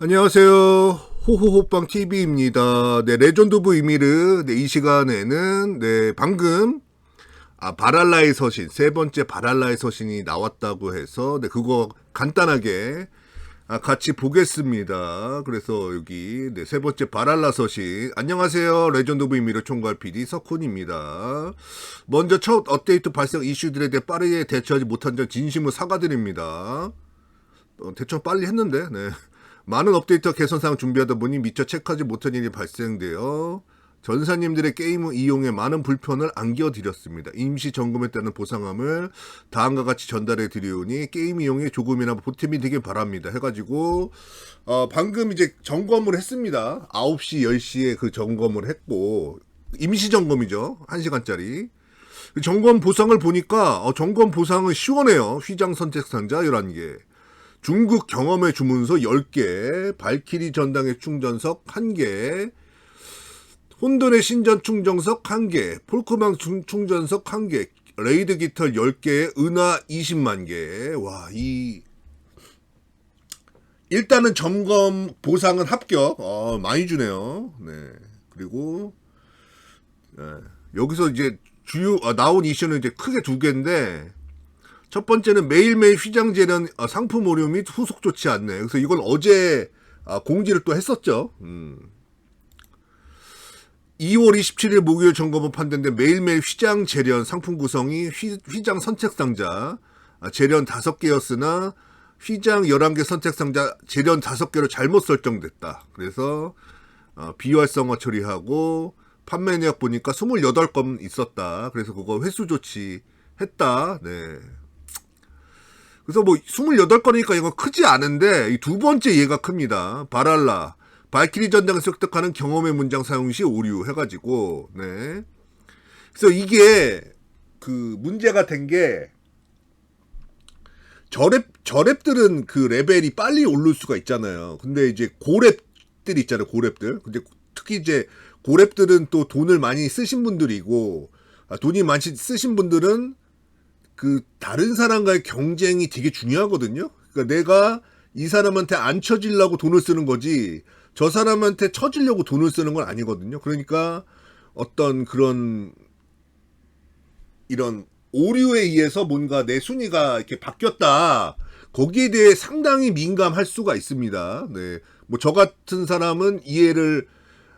안녕하세요. 호호호빵 TV입니다. 네, 레전드 오브 이미르. 네, 이 시간에는 네, 방금 아, 바랄라의 서신, 세 번째 바랄라의 서신이 나왔다고 해서 네, 그거 간단하게 아, 같이 보겠습니다. 그래서 여기 네, 세 번째 바랄라 서신. 안녕하세요. 레전드 오브 이미르 총괄 PD 석훈입니다. 먼저 첫 업데이트 발생 이슈들에 대해 빠르게 대처하지 못한 점 진심으로 사과드립니다. 어, 대처 빨리 했는데, 네. 많은 업데이터 개선사항 준비하다 보니 미처 체크하지 못한 일이 발생되어 전사님들의 게임 이용에 많은 불편을 안겨드렸습니다. 임시 점검에 따른 보상함을 다음과 같이 전달해 드리오니 게임 이용에 조금이나마 보탬이 되길 바랍니다. 해가지고 어, 방금 이제 점검을 했습니다. 9시, 10시에 그 점검을 했고 임시 점검이죠. 1시간짜리. 그 점검 보상을 보니까 어, 점검 보상은 시원해요. 휘장 선택 상자 11개. 중국 경험의 주문서 10개, 발키리 전당의 충전석 1개, 혼돈의 신전 충전석 1개, 폴크망 충- 충전석 1개, 레이드 깃털 10개, 은하 20만 개. 와, 이 일단은 점검 보상은 합격. 어, 많이 주네요. 네. 그리고 네. 여기서 이제 주요 아, 나온 이슈는 이제 크게 두 개인데 첫 번째는 매일매일 휘장 재련 아, 상품 오류 및 후속 좋지 않네. 그래서 이걸 어제 아, 공지를 또 했었죠. 음. 2월 27일 목요일 점검은 판대인데 매일매일 휘장 재련 상품 구성이 휘, 휘장 선택 상자 아, 재련 5개였으나 휘장 11개 선택 상자 재련 5개로 잘못 설정됐다. 그래서 어, 비활성화 처리하고 판매 내역 보니까 28건 있었다. 그래서 그거 횟수 조치 했다. 네. 그래서 뭐 28건이니까 이거 크지 않은데 이 두 번째 얘가 큽니다. 바랄라. 발키리 전장에서 획득하는 경험의 문장 사용 시 오류 해가지고 네. 그래서 이게 그 문제가 된 게 저랩 저랩들은 그 레벨이 빨리 오를 수가 있잖아요. 근데 이제 고랩들 있잖아요. 고랩들. 근데 특히 이제 고랩들은 또 돈을 많이 쓰신 분들이고 아, 돈이 많이 쓰신 분들은 그 다른 사람과의 경쟁이 되게 중요하거든요. 그러니까 내가 이 사람한테 안 쳐지려고 돈을 쓰는 거지 저 사람한테 쳐지려고 돈을 쓰는 건 아니거든요. 그러니까 어떤 그런 이런 오류에 의해서 뭔가 내 순위가 이렇게 바뀌었다. 거기에 대해 상당히 민감할 수가 있습니다. 네. 뭐 저 같은 사람은 이해를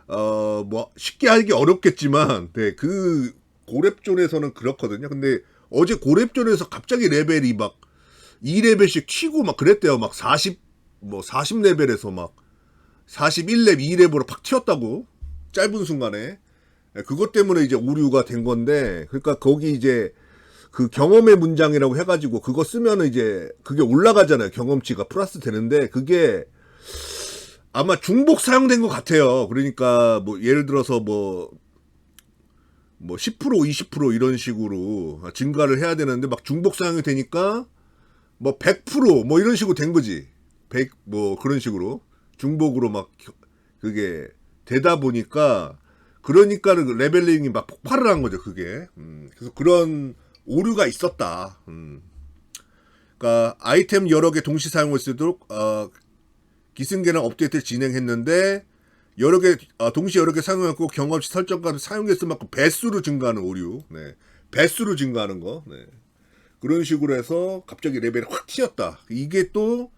어 뭐 쉽게 하기 어렵겠지만 네. 그 고렙존에서는 그렇거든요. 근데 어제 고렙존에서 갑자기 레벨이 막 2레벨씩 튀고 막 그랬대요. 막 40, 뭐 40레벨에서 막 41렙, 2렙으로 팍 튀었다고. 짧은 순간에. 예, 그것 때문에 이제 오류가 된 건데, 그러니까 거기 이제 그 경험의 문장이라고 해가지고 그거 쓰면은 이제 그게 올라가잖아요. 경험치가 플러스 되는데, 그게 아마 중복 사용된 것 같아요. 그러니까 뭐 예를 들어서 뭐 뭐 10% 20% 이런 식으로 증가를 해야 되는데 막 중복 사용이 되니까 뭐 100%뭐 이런 식으로 된 거지. 100 뭐 그런 식으로 중복으로 막 겨- 그게 되다 보니까 그러니까 그 레벨링이 막 폭발을 한 거죠, 그게. 음, 그래서 그런 오류가 있었다. 음. 그러니까 아이템 여러 개 동시 사용할 수 있도록 어, 기승계랑 업데이트를 진행했는데 여러 개 아, 동시에 여러 개 사용했고 경험치 설정까지 사용했을 만큼 배수로 증가하는 오류. 네. 배수로 증가하는 거. 네. 그런 식으로 해서 갑자기 레벨이 확 튀었다. 이게 또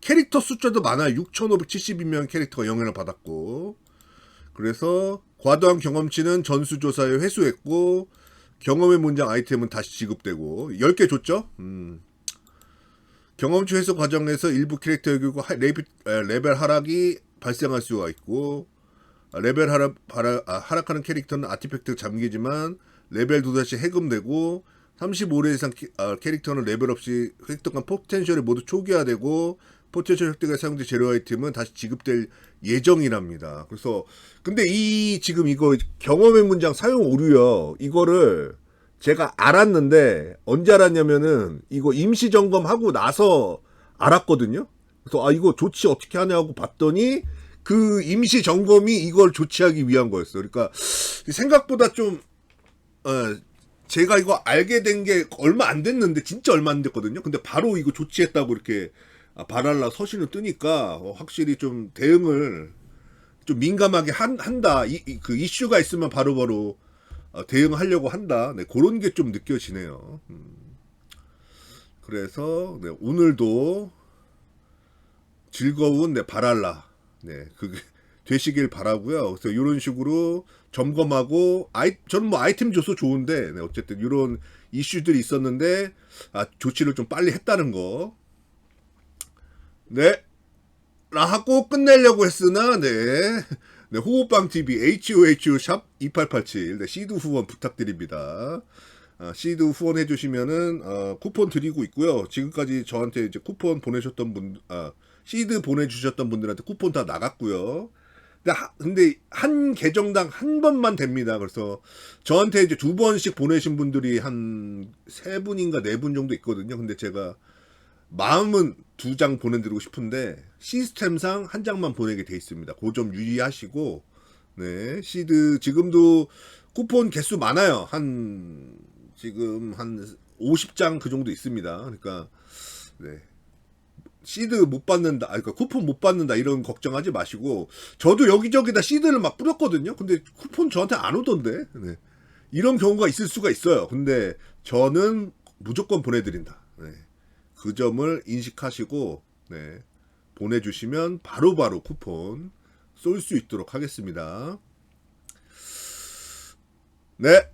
캐릭터 숫자도 많아요. 6,572명 캐릭터가 영향을 받았고. 그래서 과도한 경험치는 전수조사에 회수했고 경험의 문장 아이템은 다시 지급되고 10개 줬죠. 음. 경험치 회수 과정에서 일부 캐릭터의 경우 하- 레벨, 하락이 발생할 수가 있고 아, 레벨 하락, 하락, 아, 하락 하는 캐릭터는 아티팩트가 잠기지만 레벨 도다시 해금되고 35회 이상 캐, 아, 캐릭터는 레벨 없이 획득한 포텐셜이 모두 초기화되고 포텐셜 획득에 사용된 재료 아이템은 다시 지급될 예정이랍니다. 그래서 근데 이 지금 이거 경험의 문장 사용 오류요. 이거를 제가 알았는데 언제 알았냐면은 이거 임시 점검하고 나서 알았거든요. 그래서 아 이거 조치 어떻게 하냐고 봤더니 그 임시 점검이 이걸 조치하기 위한 거였어요. 그러니까 생각보다 좀 어, 제가 이거 알게 된 게 얼마 안 됐는데 진짜 얼마 안 됐거든요. 근데 바로 이거 조치했다고 이렇게 아, 바랄라 서신을 뜨니까 어, 확실히 좀 대응을 좀 민감하게 한, 한다. 이, 이- 그 이슈가 있으면 바로바로 어, 대응하려고 한다. 네, 그런 게 좀 느껴지네요. 음. 그래서 네, 오늘도 즐거운 네, 바랄라. 네, 그게 되시길 바라고요. 그래서 이런 식으로 점검하고 아이 저는 뭐 아이템 줘서 좋은데 네, 어쨌든 이런 이슈들이 있었는데 아, 조치를 좀 빨리 했다는 거. 네. 라 하고 끝내려고 했으나 네. 네, 호호빵 TV HOHO 샵 2887 네, 시드 후원 부탁드립니다. 아, 시드 후원 해 주시면은 어, 쿠폰 드리고 있고요. 지금까지 저한테 이제 쿠폰 보내셨던 분, 아, 시드 보내주셨던 분들한테 쿠폰 다 나갔고요. 근데, 한 계정당 한 번만 됩니다. 그래서 저한테 이제 두 번씩 보내신 분들이 한 세 분인가 네 분 정도 있거든요. 근데 제가 마음은 두 장 보내드리고 싶은데 시스템상 한 장만 보내게 돼 있습니다. 그 점 유의하시고 네 시드 지금도 쿠폰 개수 많아요. 한 지금 한 50장 그 정도 있습니다. 그러니까 네 시드 못 받는다, 아, 그러니까 쿠폰 못 받는다 이런 걱정하지 마시고 저도 여기저기다 시드를 막 뿌렸거든요. 근데 쿠폰 저한테 안 오던데. 네. 이런 경우가 있을 수가 있어요. 근데 저는 무조건 보내드린다. 네. 그 점을 인식하시고 네, 보내주시면 바로바로 쿠폰 쏠 수 있도록 하겠습니다. 네,